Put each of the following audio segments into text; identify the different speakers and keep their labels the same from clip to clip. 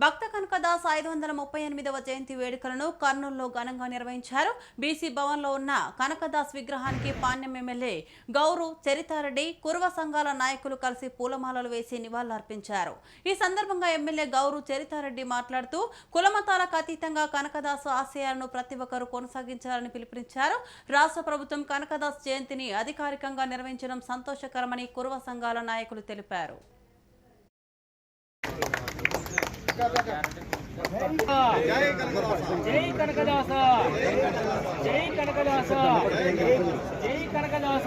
Speaker 1: భక్త కనకదాస్ ఐదు వందల ముప్పై ఎనిమిదవ జయంతి వేడుకలను కర్నూలులో ఘనంగా నిర్వహించారు. బీసీ భవన్లో ఉన్న కనకదాస్ విగ్రహానికి పాణ్యం ఎమ్మెల్యే గౌరు చరితారెడ్డి కుర్వ సంఘాల నాయకులు కలిసి పూలమాలలు వేసి నివాళులర్పించారు. ఈ సందర్భంగా ఎమ్మెల్యే గౌరు చరితారెడ్డి మాట్లాడుతూ కులమతాలకు అతీతంగా కనకదాసు ఆశయాలను ప్రతి ఒక్కరూ కొనసాగించాలని పిలుపునిచ్చారు. రాష్ట్ర ప్రభుత్వం కనకదాస్ జయంతిని అధికారికంగా నిర్వహించడం సంతోషకరమని కుర్వ సంఘాల నాయకులు తెలిపారు.
Speaker 2: జై కనకదాస జై కనకదాస జై కనకదాస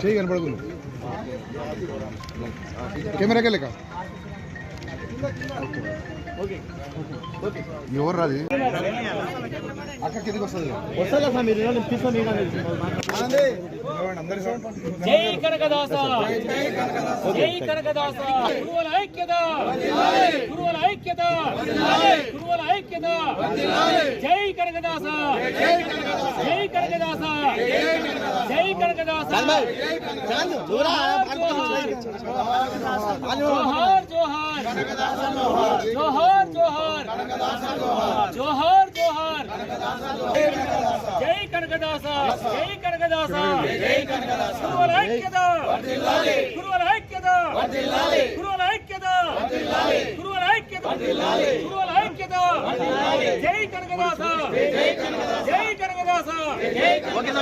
Speaker 3: చేయి కనపడకుండా కెమెరాకి వెళ్ళక ఎవరు రాది అక్క కిందకి వస్తుంది
Speaker 2: జై కనకదాస! జై కనకదాస! గురువుల ఐక్యత! గురువుల ఐక్యత! గురువుల ఐక్యత! జై కనకదాస! జై కనకదాస! జై కనకదాస! జోహార్. జోహార్! జోహార్ జోహార్. జోహార్ జోహార్. జై కనకదాస జై కనకదాస. జై కనకదాస గురువుల ఐక్యత. గురువుల ఐక్యత. గురువుల ఐక్యత. గురువుల ఐక్యత. గురువుల ఐక్యత జై కనకదాస. జై కనకదాస.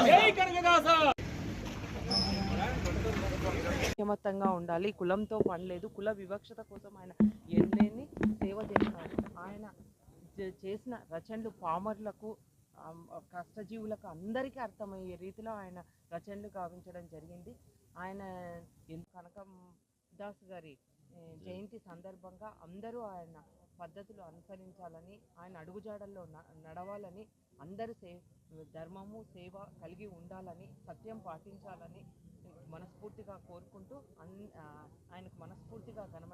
Speaker 2: జై కనకదాస.
Speaker 4: ఐక్యమత్తంగా ఉండాలి. కులంతో పని లేదు. కుల వివక్షత కోసం ఆయన ఎన్నెన్ని సేవ చేస్తారు. ఆయన చేసిన రచనలు పామర్లకు కష్టజీవులకు అందరికీ అర్థమయ్యే రీతిలో ఆయన రచనలు గావించడం జరిగింది. ఆయన కనకం దాస్ గారి జయంతి సందర్భంగా అందరూ ఆయన పద్ధతులు అనుసరించాలని ఆయన అడుగుజాడల్లో న- నడవాలని అందరూ సే ధర్మము సేవ కలిగి ఉండాలని సత్యం పాటించాలని మనస్ఫూర్తిగా కోరుకుంటూ అన్ ఆయనకు మనస్ఫూర్తిగా ఘనమైన